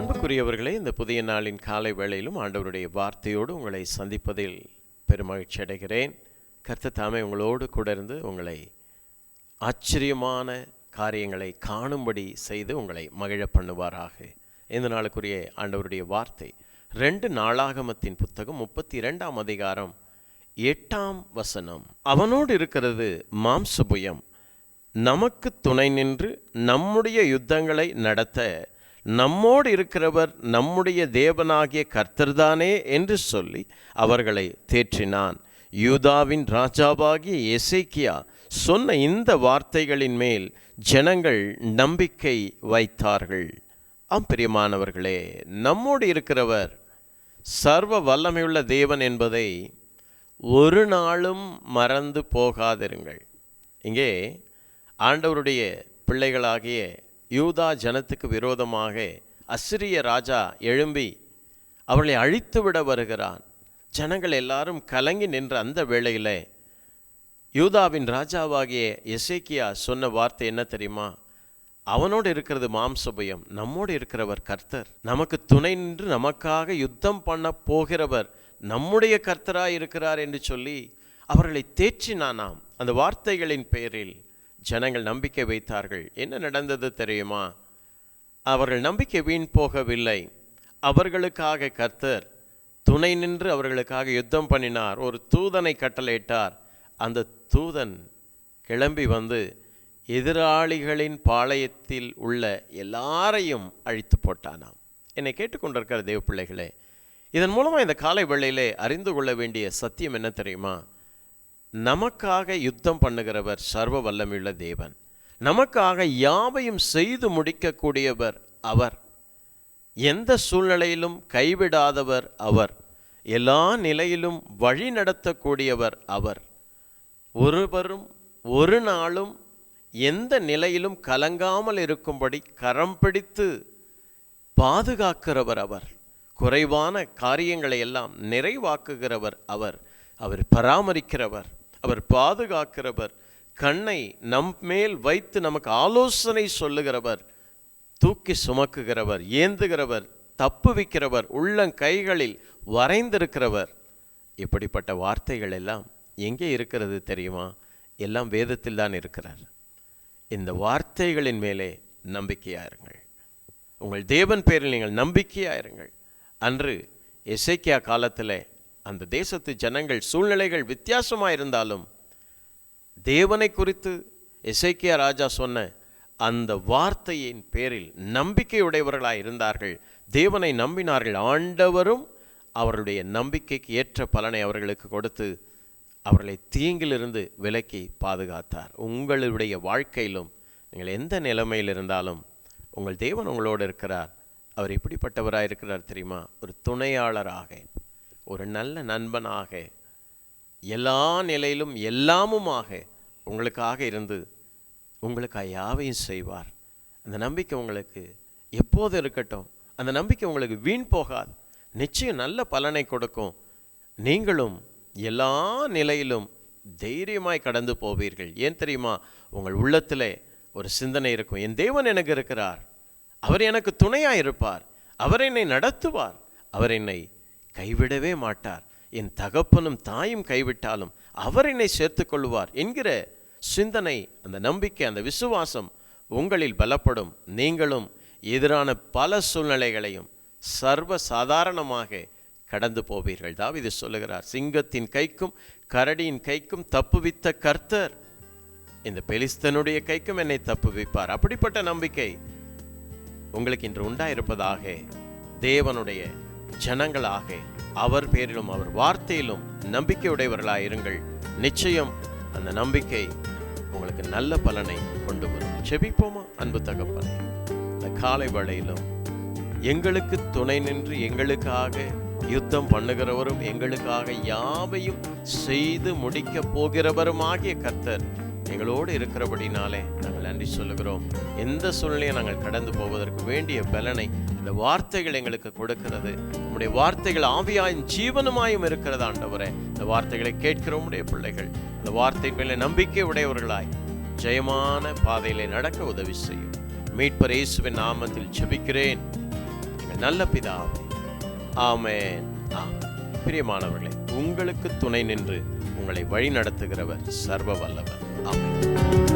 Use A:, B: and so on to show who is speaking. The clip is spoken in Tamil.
A: இந்த புதிய நாளின் காலை வேளையிலும் ஆண்டவருடைய வார்த்தையோடு உங்களை சந்திப்பதில் பெருமகிழ்ச்சி அடைகிறேன். கர்த்தர் தாமே உங்களோடு கூட இருந்து உங்களை ஆச்சரியமான காரியங்களை காணும்படி செய்து உங்களை மகிழ பண்ணுவாராக. இந்த நாளுக்குரிய ஆண்டவருடைய வார்த்தை ரெண்டு நாளாகமத்தின் புத்தகம் முப்பத்தி இரண்டாம் அதிகாரம் எட்டாம் வசனம். அவனோடு இருக்கிறது மாம்சபுயம். நமக்கு துணை நின்று நம்முடைய யுத்தங்களை நடத்த நம்மோடு இருக்கிறவர் நம்முடைய தேவனாகிய கர்த்தர்தானே என்று சொல்லி அவர்களை தேற்றினான். யூதாவின் ராஜாவாகிய எசைக்கியா சொன்ன இந்த வார்த்தைகளின் மேல் ஜனங்கள் நம்பிக்கை வைத்தார்கள். ஆம் பிரியமானவர்களே நம்மோடு இருக்கிறவர் சர்வ வல்லமையுள்ள தேவன் என்பதை ஒரு நாளும் மறந்து போகாதிருங்கள். இங்கே ஆண்டவருடைய பிள்ளைகளாகிய யூதா ஜனத்துக்கு விரோதமாக அசிரிய ராஜா எழும்பி அவர்களை அழித்துவிட வருகிறான். ஜனங்கள் எல்லாரும் கலங்கி நின்ற அந்த வேளையில் யூதாவின் ராஜாவாகிய எசேக்கியா சொன்ன வார்த்தை என்ன தெரியுமா? அவனோடு இருக்கிறது மாம்சபயம் நம்மோடு இருக்கிறவர் கர்த்தர். நமக்கு துணை நின்று நமக்காக யுத்தம் பண்ண போகிறவர் நம்முடைய கர்த்தராக இருக்கிறார் என்று சொல்லி அவர்களை தேற்றினானாம். அந்த வார்த்தைகளின் பெயரில் ஜனங்கள் நம்பிக்கை வைத்தார்கள். என்ன நடந்தது தெரியுமா? அவர்கள் நம்பிக்கை வீண் போகவில்லை. அவர்களுக்காக கர்த்தர் துணை நின்று அவர்களுக்காக யுத்தம் பண்ணினார். ஒரு தூதனை கட்டளையிட்டார். அந்த தூதன் கிளம்பி வந்து எதிராளிகளின் பாளையத்தில் உள்ள எல்லாரையும் அழித்து போட்டானாம். என்னை கேட்டுக்கொண்டிருக்கிற தேவ பிள்ளைகளே இதன் மூலமாக இந்த காலை வேளையிலே அறிந்து கொள்ள வேண்டிய சத்தியம் என்ன தெரியுமா? நமக்காக யுத்தம் பண்ணுகிறவர் சர்வ வல்லமையுள்ள தேவன். நமக்காக யாவையும் செய்து முடிக்கக்கூடியவர் அவர். எந்த சூழ்நிலையிலும் கைவிடாதவர் அவர். எல்லா நிலையிலும் வழி நடத்தக்கூடியவர் அவர். ஒருவரும் ஒரு நாளும் எந்த நிலையிலும் கலங்காமல் இருக்கும்படி கரம் பிடித்து பாதுகாக்கிறவர் அவர். குறைவான காரியங்களை எல்லாம் நிறைவாக்குகிறவர் அவர். அவர் பராமரிக்கிறவர். அவர் பாதுகாக்கிறவர் கண்ணை நம் மேல் வைத்து நமக்கு ஆலோசனை சொல்லுகிறவர் தூக்கி சுமக்குகிறவர் ஏந்துகிறவர் தப்பு தப்புவிக்கிறவர் உள்ளங்கைகளில் வரைந்திருக்கிறவர். இப்படிப்பட்ட வார்த்தைகள் எல்லாம் எங்கே இருக்கிறது தெரியுமா? எல்லாம் வேதத்தில் தான் இருக்கிறார் இந்த வார்த்தைகளின் மேலே நம்பிக்கையாயிருங்கள். உங்கள் தேவன் பேரில் நீங்கள் நம்பிக்கையாயிருங்கள். அன்று இசைக்கியா காலத்தில் அந்த தேசத்து ஜனங்கள் சூழ்நிலைகள் வித்தியாசமாக இருந்தாலும் தேவனை குறித்து இசைக்கியா ராஜா சொன்ன அந்த வார்த்தையின் பேரில் நம்பிக்கையுடையவர்களாக இருந்தார்கள் தேவனை நம்பினார்கள். ஆண்டவரும் அவருடைய நம்பிக்கைக்கு ஏற்ற பலனை அவர்களுக்கு கொடுத்து அவர்களை தீங்கிலிருந்து விலக்கி பாதுகாத்தார். உங்களுடைய வாழ்க்கையிலும் நீங்கள் எந்த நிலைமையில் இருந்தாலும் உங்கள் தேவன் உங்களோடு இருக்கிறார். அவர் எப்படிப்பட்டவராக இருக்கிறார் தெரியுமா? ஒரு துணையாளராக. ஒரு நல்ல நண்பனாக எல்லா நிலையிலும் எல்லாமுமாக உங்களுக்காக இருந்து உங்களுக்காக யாவையும் செய்வார். அந்த நம்பிக்கை உங்களுக்கு எப்போது இருக்கட்டும். அந்த நம்பிக்கை உங்களுக்கு வீண் போகாது. நிச்சயம் நல்ல பலனை கொடுக்கும். நீங்களும் எல்லா நிலையிலும் தைரியமாய் கடந்து போவீர்கள். ஏன் தெரியுமா? உங்கள் உள்ளத்தில் ஒரு சிந்தனை இருக்கும். என் தேவன் எனக்கு இருக்கிறார். அவர் எனக்கு துணையாக இருப்பார். அவர் என்னை நடத்துவார். அவர் என்னை கைவிடவே மாட்டார். என் தகப்பனும் தாயும் கைவிட்டாலும் அவர் என்னை சேர்த்து கொள்வார் என்கிற சிந்தனை அந்த நம்பிக்கை அந்த விசுவாசம் உங்களில் பலப்படும். நீங்களும் எதிரான பல சூழ்நிலைகளையும் சர்வ சாதாரணமாக கடந்து போவீர்கள். தாவிது சொல்லுகிறார் சிங்கத்தின் கைக்கும் கரடியின் கைக்கும் தப்புவித்த கர்த்தர் இந்த பெலிஸ்தனுடைய கைக்கும் என்னை தப்புவிப்பார் அப்படிப்பட்ட நம்பிக்கை உங்களுக்கு இன்று உண்டாயிருப்பதாக தேவனுடைய ஜனங்களாக அவர் பேரிலும் அவர் வார்த்தையிலும் நம்பிக்கையுடையவர்களாக இருங்கள். நிச்சயம் அந்த நம்பிக்கை உங்களுக்கு நல்ல பலனை கொண்டு வரும். செபிப்போமா அன்பு தகப்பனே? இந்த காலை வளையிலும் எங்களுக்கு துணை நின்று எங்களுக்காக யுத்தம் பண்ணுகிறவரும் எங்களுக்காக யாவையும் செய்து முடிக்க போகிறவருமாகிய கர்த்தர் எங்களோடு இருக்கிறபடினாலே நாங்கள் நன்றி சொல்லுகிறோம். எந்த சூழ்நிலையை நாங்கள் கடந்து போவதற்கு வேண்டிய பலனை இந்த வார்த்தைகள் எங்களுக்கு கொடுக்கிறது. உம்முடைய வார்த்தைகள் ஆவியாயும் ஜீவனுமாயும் இருக்கிறது ஆண்டவரே. இந்த வார்த்தைகளை கேட்கிறோம் உடைய பிள்ளைகள். இந்த வார்த்தை மேலே நம்பிக்கை உடையவர்களாய் ஜெயமான பாதையிலே நடக்க உதவி செய்யும். மீட்பர் இயேசுவின் நாமத்தில் ஜெபிக்கிறேன். நல்ல பிதாவே. ஆமேன். ஆமென். பிரியமானவர்களே உங்களுக்கு துணை நின்று உங்களை வழி நடத்துகிறவர் சர்வ வல்லவர். ஆமென்.